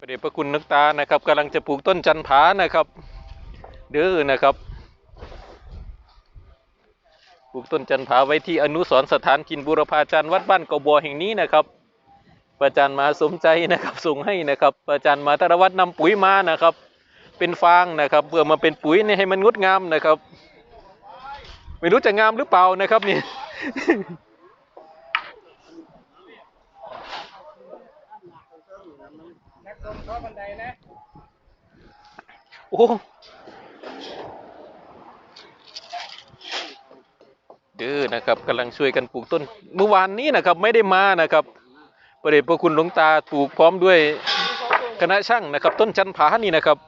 พระเดชพระคุณนักตานะครับกำลังจะปลูกต้นจันผานะครับเด้อนะครับปลูกต้นจันผาไว้ที่อนุสรสถานกินบูรพาจารย์วัดบ้านกบัวแห่งนี้นะครับพระอาจารย์มาสมใจนะครับส่งให้นะครับพระอาจารย์มาธรวัฒน์นำปุ๋ยมานะครับ เป็นฟางนะครับเพื่อมาเป็นปุ๋ยให้มันงดงามนะครับ ไม่รู้จะงามหรือเปล่านะครับนี่ นักลงท่อบันไดนะ โอ้เด้อนะครับกำลังช่วยกันปลูกต้น เมื่อวานนี้นะครับไม่ได้มานะครับ ประเดชพระคุณหลวงตาปลูกพร้อมด้วยคณะช่างนะครับ ต้นจันผานี่นะครับ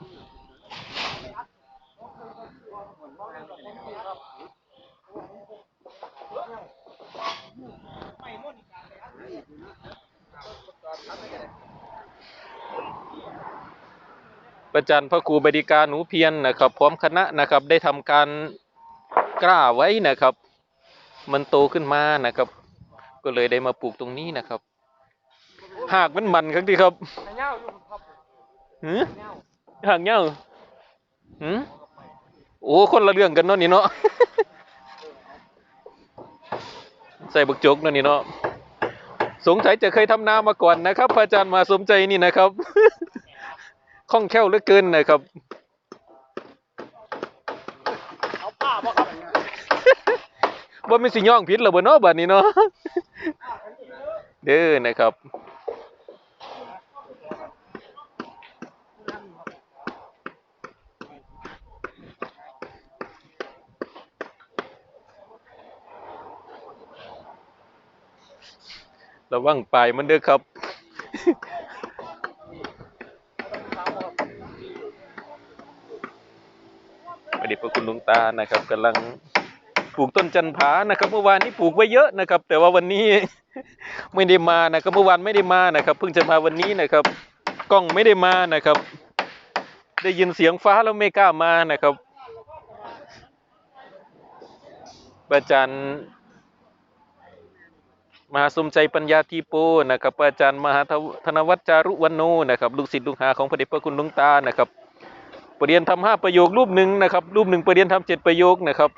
ประจันพระครูบดิการหนูเพียรนะครับ พร้อมคณะนะครับ ได้ทำการกล้าไว้นะครับ มันโตขึ้นมานะครับ ก็เลยได้มาปลูกตรงนี้นะครับหากมันมันครับที่ครับหือหากเงาหือโอ้คนละเรื่องกันเนาะนี่เนาะใส่บักจกเนาะนี่เนาะสงสัยจะเคยทำนามาก่อนนะครับพระอาจารย์มาสมใจนี่นะครับ คล่องแคล่วเหลือเกินนะครับเอาป้าบ่ครับว่าไม่สิย่องผิดหรอบ่เนาะบัดนี้เนาะเด้อนะครับระวังปลายมันเด้อครับ พระ เดชพระคุณหลวงตานะครับกำลังปลูกต้นจันผานะครับเมื่อวานนี้ปลูกไว้เยอะนะครับ แต่ว่าวันนี้ไม่ได้มานะครับเมื่อวานไม่ได้มานะครับ เพิ่งจะมาวันนี้นะครับ กล้องไม่ได้มานะครับ ได้ยินเสียงฟ้าแล้วไม่กล้ามานะครับอาจารย์มหาสมใจปัญญาทีโปนะครับอาจารย์มหาธนวัฒจารุวันโนนะครับลูกศิษย์ลูกหาของพระเดชพระคุณหลวงตานะครับ ประเรียนทำห้าประโยครูปหนึ่งนะครับ รูปหนึ่งประเรียนทำเจ็ดประโยคนะครับ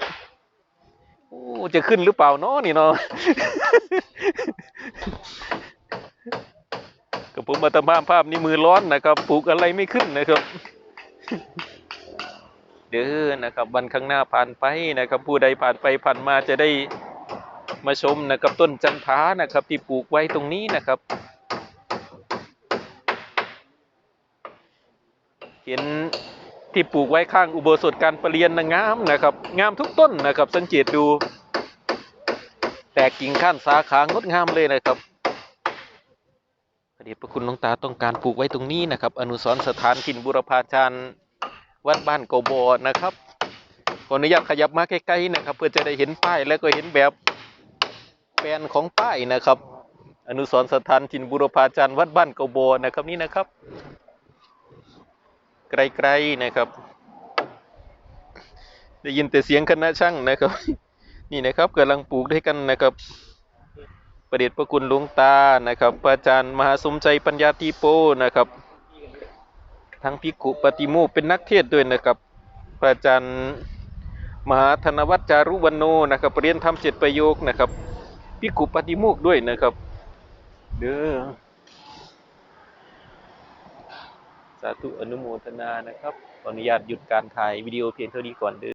โอ้จะขึ้นหรือเปล่าเนาะนี่เนาะกับผมมาทำภาพภาพนี้มือร้อนนะครับปลูกอะไรไม่ขึ้นนะครับ เด้อนะครับวันข้างหน้าผ่านไปนะครับ ผู้ใดผ่านไปผ่านมาจะได้มาชมนะครับต้นจันทานะครับ ที่ปลูกไว้ตรงนี้นะครับ เห็น ที่ปลูกไว้ข้างอุโบสถการประเรียนนะงามนะครับ งามทุกต้นนะครับ สังเกตดู แตกกิ่งข้านสาขางดงามเลยนะครับพระเดชพระคุณหลวงตาต้องการปลูกไว้ตรงนี้นะครับ อนุสรสถานกินบุรพาจารย์วัดบ้านโกโบนะครับขออนุญาตขยับมาใกล้ๆนะครับ เพื่อจะได้เห็นป้ายแล้วก็เห็นแบบแปลนของป้ายนะครับ อนุสรสถานกินบุรพาจารย์วัดบ้านโกโบนะครับนี่นะครับ ไกลๆนะครับ ได้ยินแต่เสียงคณะช่างนะครับ นี่นะครับกำลังปลูกด้วยกันนะครับ ประเดชพระคุณหลวงตานะครับพระอาจารย์มหาสมใจปัญญาทีโปนะครับ ทั้งพิกุปฏิโมกเป็นนักเทศด้วยนะครับพระอาจารย์มหาธนวัฒจารุวันโนนะครับเรียนทำเจ็ดประโยคนะครับพิกุปฏิโมกด้วยนะครับ เด้อ สาธุอนุโมทนานะครับขออนุญาตหยุดการถ่ายวิดีโอเพียงเท่านี้ก่อนเด้อ